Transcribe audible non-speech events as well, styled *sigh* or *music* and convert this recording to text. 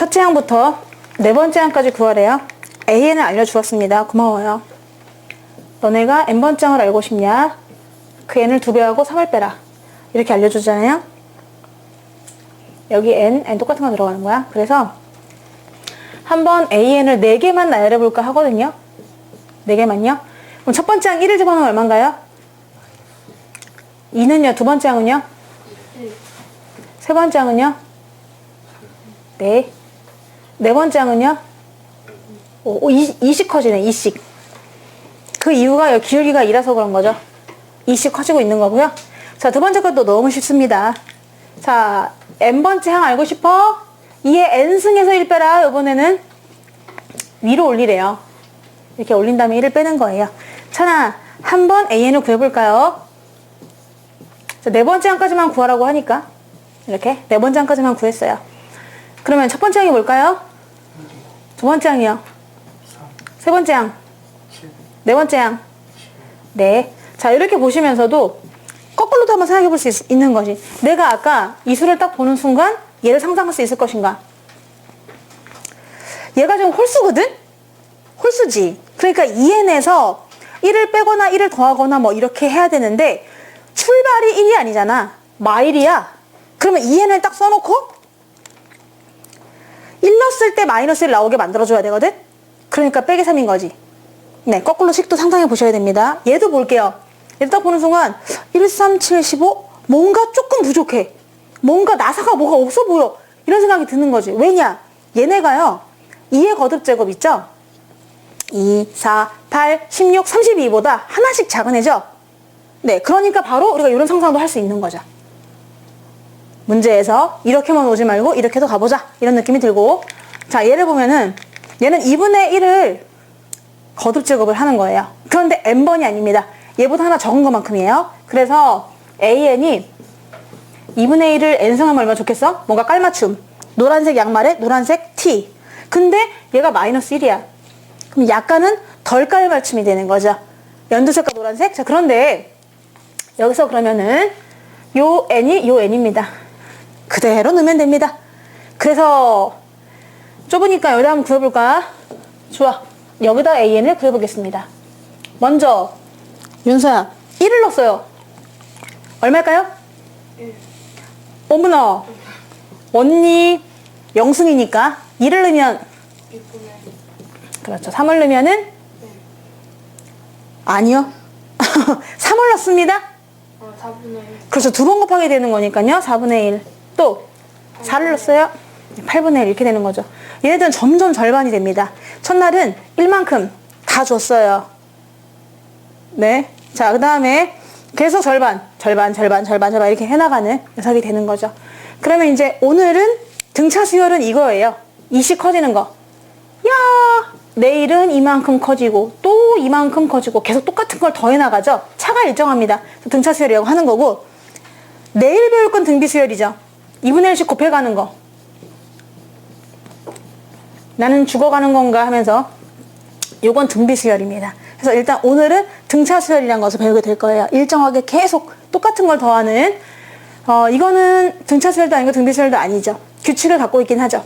첫째 항부터 네 번째 항까지 구하래요. AN을 알려주었습니다. 고마워요. 너네가 N번째 항을 알고 싶냐? 그 N을 두 배하고 3을 빼라. 이렇게 알려주잖아요. 여기 N, N 똑같은 거 들어가는 거야. 그래서 한번 AN을 4개만 나열해 볼까 하거든요. 4개만요. 그럼 첫 번째 항 1을 집어넣으면 얼마인가요? 2는요? 두 번째 항은요? 세 번째 항은요? 네. 네 번째 항은요? 오, 오, 20 커지네, 20. 그 이유가 여기 기울기가 2라서 그런 거죠. 20 커지고 있는 거고요. 자, 두 번째 것도 너무 쉽습니다. 자, n번째 항 알고 싶어? 2의 n승에서 1 빼라. 이번에는 위로 올리래요. 이렇게 올린 다음에 1을 빼는 거예요. 찬아, 한 번 an을 구해볼까요? 자, 네 번째 항까지만 구하라고 하니까 이렇게 네 번째 항까지만 구했어요. 그러면 첫 번째 항이 뭘까요? 두 번째 항이요. 세 번째 항. 네 번째 항. 네. 자, 이렇게 보시면서도 거꾸로도 한번 생각해 볼 수 있는 것이 내가 아까 이 수를 딱 보는 순간 얘를 상상할 수 있을 것인가? 얘가 좀 홀수거든? 홀수지. 그러니까 2n에서 1을 빼거나 1을 더하거나 뭐 이렇게 해야 되는데 출발이 1이 아니잖아. 마일이야. 그러면 2n을 딱 써놓고 1 넣었을 때 마이너스 1 나오게 만들어줘야 되거든? 그러니까 빼기 3인 거지. 네, 거꾸로 식도 상상해 보셔야 됩니다. 얘도 볼게요. 얘도 딱 보는 순간 1, 3, 7, 15 뭔가 조금 부족해. 뭔가 나사가 뭐가 없어 보여. 이런 생각이 드는 거지. 왜냐? 얘네가요. 2의 거듭 제곱 있죠? 2, 4, 8, 16, 32보다 하나씩 작은 애죠? 네, 그러니까 바로 우리가 이런 상상도 할 수 있는 거죠. 문제에서 이렇게만 오지 말고 이렇게도 가보자. 이런 느낌이 들고. 자, 얘를 보면은 얘는 2분의 1을 거듭 제곱을 하는 거예요. 그런데 n번이 아닙니다. 얘보다 하나 적은 것만큼이에요. 그래서 an이 2분의 1을 n승하면 얼마나 좋겠어? 뭔가 깔맞춤. 노란색 양말에 노란색 티. 근데 얘가 마이너스 1이야. 그럼 약간은 덜 깔맞춤이 되는 거죠. 연두색과 노란색. 자, 그런데 여기서 그러면은 요 n이 요 n입니다. 그대로 넣으면 됩니다. 그래서 좁으니까 여기다 한번 구해볼까? 좋아. 여기다 an을 구해보겠습니다. 먼저 윤서야 1을 넣었어요. 얼마일까요? 5분어 언니 영승이니까 2를 넣으면 그렇죠. 3을 넣으면은 아니요. *laughs* 3을 넣습니다. 어, 4분의 1. 그렇죠. 두 번 곱하게 되는 거니까요. 4분의 1. 또 4를 넣었어요. 8분의 1 이렇게 되는 거죠. 얘네들은 점점 절반이 됩니다. 첫날은 1만큼 다 줬어요. 네. 자, 그 다음에 계속 절반, 절반, 절반, 절반, 절반 이렇게 해나가는 녀석이 되는 거죠. 그러면 이제 오늘은 등차 수열은 이거예요. 20 커지는 거. 야, 내일은 이만큼 커지고 또 이만큼 커지고 계속 똑같은 걸 더해 나가죠. 차가 일정합니다. 등차 수열이라고 하는 거고 내일 배울 건 등비 수열이죠. 2분의 1씩 곱해가는 거. 나는 죽어가는 건가 하면서 요건 등비 수열입니다. 그래서 일단 오늘은 등차 수열이라는 것을 배우게 될 거예요. 일정하게 계속 똑같은 걸 더하는 어, 이거는 등차 수열도 아니고 등비 수열도 아니죠. 규칙을 갖고 있긴 하죠.